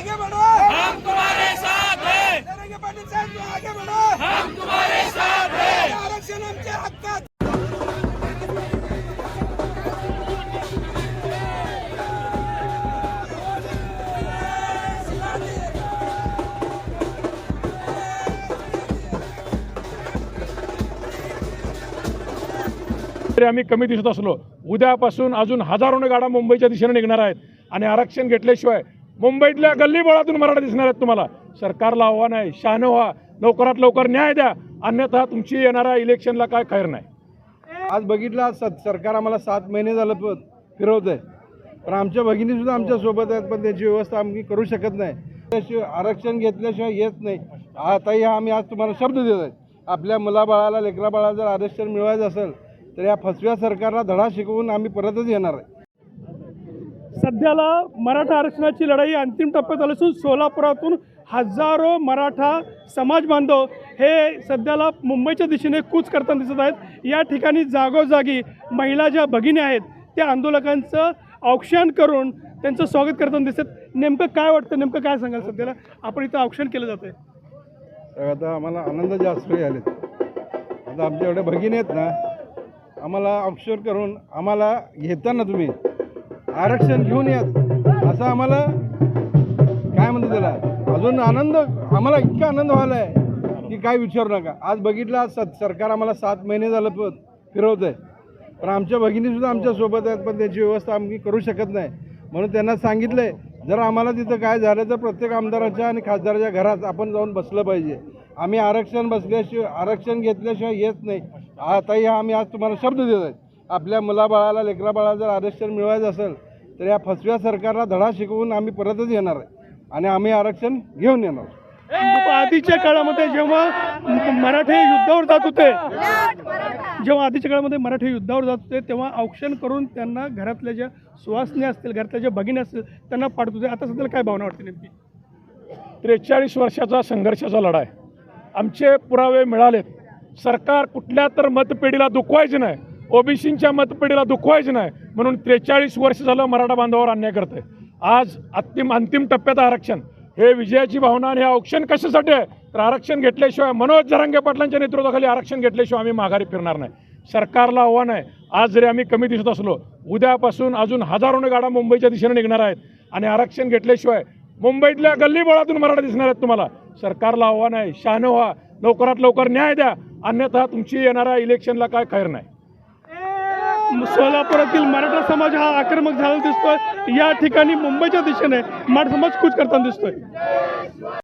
आगे बढ़ो। हम तुम्हारे साथ हैं। जरांगे पाटील साहेब तू आगे बढ़ो। हम तुम्हारे साथ हैं। आरक्षण आमच्या हक्कात तरी आम्ही कमी दिसत असलो. उद्यापासून अजून हजारोने गाड्या मुंबईच्या दिशेने निघणार आहेत आणि आरक्षण घेतल्याशिवाय मुंबईतल्या गल्लीबोळातून मराठा दिसणार आहेत तुम्हाला. सरकारला आव्हान आहे. शहाणं व्हा. लवकरात लवकर न्याय द्या. अन्यथा तुमची येणाऱ्या इलेक्शनला काय खैर नाही. आज बघितलं आज सरकार आम्हाला सात महिने झालं फिरवत आहे पण आमच्या भगिनीसुद्धा आमच्यासोबत आमच्या आहेत पण त्याची व्यवस्था आम्ही करू शकत नाही. त्याशिवाय आरक्षण घेतल्याशिवाय येत नाही. आताही आम्ही आज तुम्हाला शब्द देत आहे आपल्या मुलाबाळाला लेकराबाळाला जर आरक्षण मिळवायचं असेल तर या फसव्या सरकारला धडा शिकवून आम्ही परतच येणार आहे. सध्याला मराठा आरक्षणाची लढाई अंतिम टप्प्यात आली असून सोलापुरातून हजारो मराठा समाज बांधव हे सध्याला मुंबईच्या दिशेने कूच करताना दिसत आहेत. या ठिकाणी जागोजागी महिला ज्या भगिनी आहेत त्या आंदोलकांचं औक्षण करून त्यांचं स्वागत करताना दिसत नेमकं काय वाटतं? नेमकं काय सांगाल सध्याला? आपण इथं औक्षण केलं जातं आहे आता आम्हाला आनंद जास्त आले आता आमच्या एवढ्या भगिनी आहेत ना आम्हाला औक्षण करून आम्हाला घेताना तुम्ही आरक्षण घेऊन यात. असं आम्हाला काय म्हणतो त्याला? अजून आनंद आम्हाला इतका आनंद व्हायला आहे की काय विचारू नका. आज बघितलं आज सत- सरकार आम्हाला सात महिने झालं पण फिरवत आहे पण आमच्या भगिनीसुद्धा आमच्यासोबत आहेत पण त्याची व्यवस्था आम्ही करू शकत नाही. म्हणून त्यांना सांगितलं आहे जर आम्हाला तिथं काय झालं तर प्रत्येक आमदाराच्या आणि खासदाराच्या घरात आपण जाऊन बसलं पाहिजे. आम्ही आरक्षण बसल्याशिवाय आरक्षण घेतल्याशिवाय येत नाही. आताही आम्ही आज तुम्हाला शब्द देत आहे आपल्या मुलाबाळाला लेकरा बाळाला जर आरक्षण मिळवायचं असेल तर या फसव्या सरकारला धडा शिकवून आम्ही परतच येणार आहे. आणि आम्ही आरक्षण घेऊन येणार आधीच्या काळामध्ये जेव्हा मराठे युद्धावर जात होते जेव्हा आधीच्या काळामध्ये मराठी युद्धावर जात होते तेव्हा औक्षण करून त्यांना घरातल्या ज्या सुवासने असतील घरातल्या ज्या भगिनी असतील त्यांना पाडत होते. आता सध्याला काय भावना वाटते नेमकी? त्रेचाळीस वर्षाचा संघर्षाचा लढा आहे आमचे पुरावे मिळालेत. सरकार कुठल्या तर मतपेढीला दुखवायचे नाही. ओबीसींच्या मतपेढीला दुखवायचं नाही. म्हणून त्रेचाळीस वर्ष झालं मराठा बांधवावर अन्याय करत आहे आज अंतिम अंतिम टप्प्यात आरक्षण. हे विजयाची भावना आणि हे औक्षण कशासाठी आहे? तर आरक्षण घेतल्याशिवाय मनोज जरांगे पाटलांच्या नेतृत्वाखाली आरक्षण घेतल्याशिवाय आम्ही माघारी फिरणार नाही. सरकारला आव्हान आहे. आज जरी आम्ही कमी दिसत असलो उद्यापासून अजून हजारोने गाड्या मुंबईच्या दिशेने निघणार आहेत. आणि आरक्षण घेतल्याशिवाय मुंबईतल्या गल्लीबोळातून मराठा दिसणार आहेत तुम्हाला. सरकारला आव्हान आहे. शहाणं व्हा. लवकरात लवकर न्याय द्या. अन्यथा तुमची येणाऱ्या इलेक्शनला काय खैर नाही. सोलापुरातील मराठा समाज हा आक्रमक झालेला दिसतोय. या ठिकाणी मुंबईच्या दिशेने मराठा समाज कूच करताना दिसतोय.